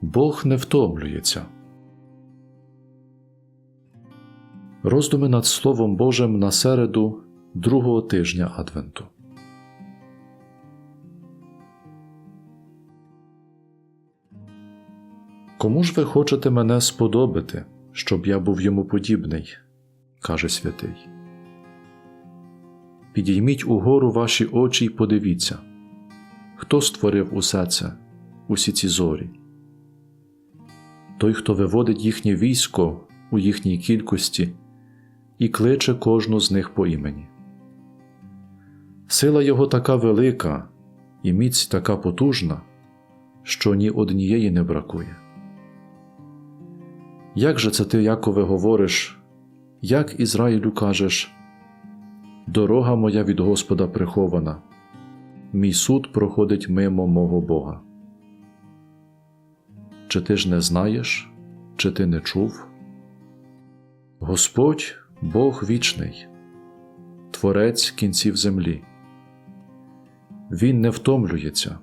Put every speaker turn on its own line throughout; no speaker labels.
Бог не втомлюється. Роздуми над Словом Божим на середу другого тижня Адвенту. Кому ж ви хочете мене сподобати, щоб я був йому подібний? каже святий. Підійміть угору ваші очі й подивіться, хто створив усе це, усі ці зорі. Той, хто виводить їхнє військо у їхній кількості і кличе кожну з них по імені. Сила його така велика і міць така потужна, що ні однієї не бракує. Як же це ти, Якове, говориш, як Ізраїлю кажеш, дорога моя від Господа прихована, мій суд проходить мимо мого Бога. Чи ти ж не знаєш, чи ти не чув? Господь Бог вічний, Творець кінців землі. Він не втомлюється,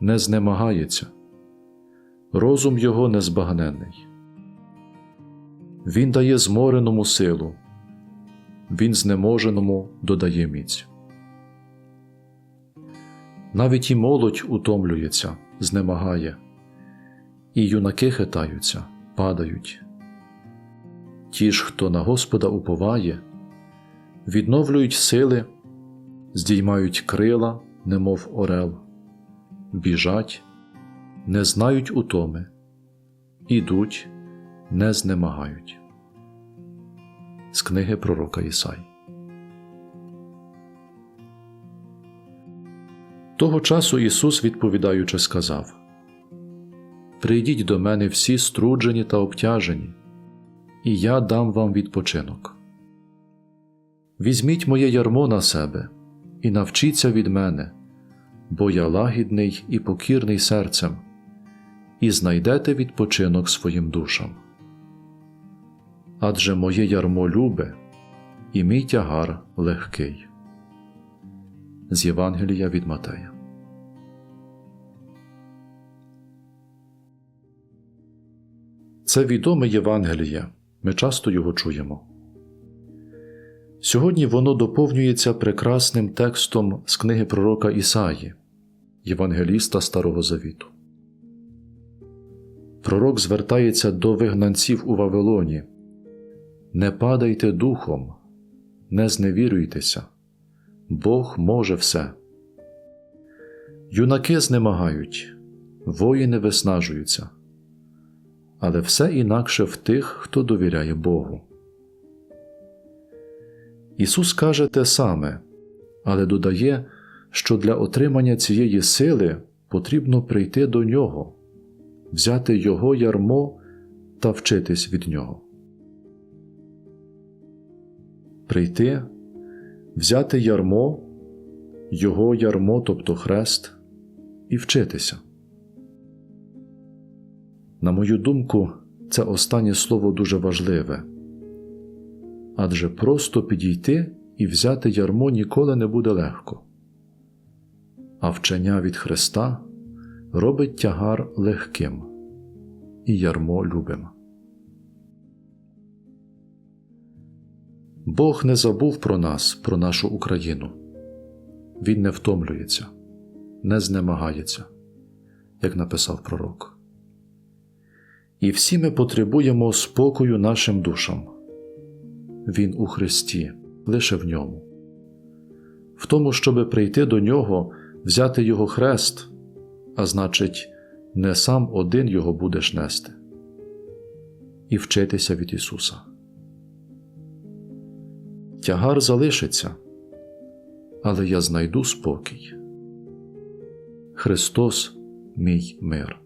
не знемагається, розум його незбагненний. Він дає змореному силу, він знеможеному додає міць. Навіть і молодь утомлюється, знемагає, і юнаки хитаються, падають. Ті ж, хто на Господа уповає, відновлюють сили, здіймають крила, немов орел, біжать, не знають утоми, ідуть, не знемагають. З книги пророка Ісай. Того часу Ісус, відповідаючи, сказав Прийдіть до мене всі струджені та обтяжені, і я дам вам відпочинок. Візьміть моє ярмо на себе і навчіться від мене, бо я лагідний і покірний серцем, і знайдете відпочинок своїм душам. Адже моє ярмо любе, і мій тягар легкий. З Євангелія від Матея. Це відоме Євангеліє, ми часто його чуємо. Сьогодні воно доповнюється прекрасним текстом з книги пророка Ісаї, Євангеліста Старого Завіту. Пророк звертається до вигнанців у Вавилоні Не падайте духом, не зневірюйтеся, Бог може все. Юнаки знемагають, воїни виснажуються, але все інакше в тих, хто довіряє Богу. Ісус каже те саме, але додає, що для отримання цієї сили потрібно прийти до Нього, взяти Його ярмо та вчитись від Нього. Прийти, взяти ярмо, Його ярмо, тобто хрест, і вчитися. На мою думку, це останнє слово дуже важливе адже просто підійти і взяти ярмо ніколи не буде легко. А вчення від Христа робить тягар легким і ярмо любим. Бог не забув про нас, про нашу Україну. Він не втомлюється, не знемагається, як написав пророк. І всі ми потребуємо спокою нашим душам. Він у Христі, лише в ньому. В тому, щоби прийти до Нього, взяти Його хрест, а значить, не сам один Його будеш нести, і вчитися від Ісуса. Тягар залишиться, але я знайду спокій. Христос, мій мир.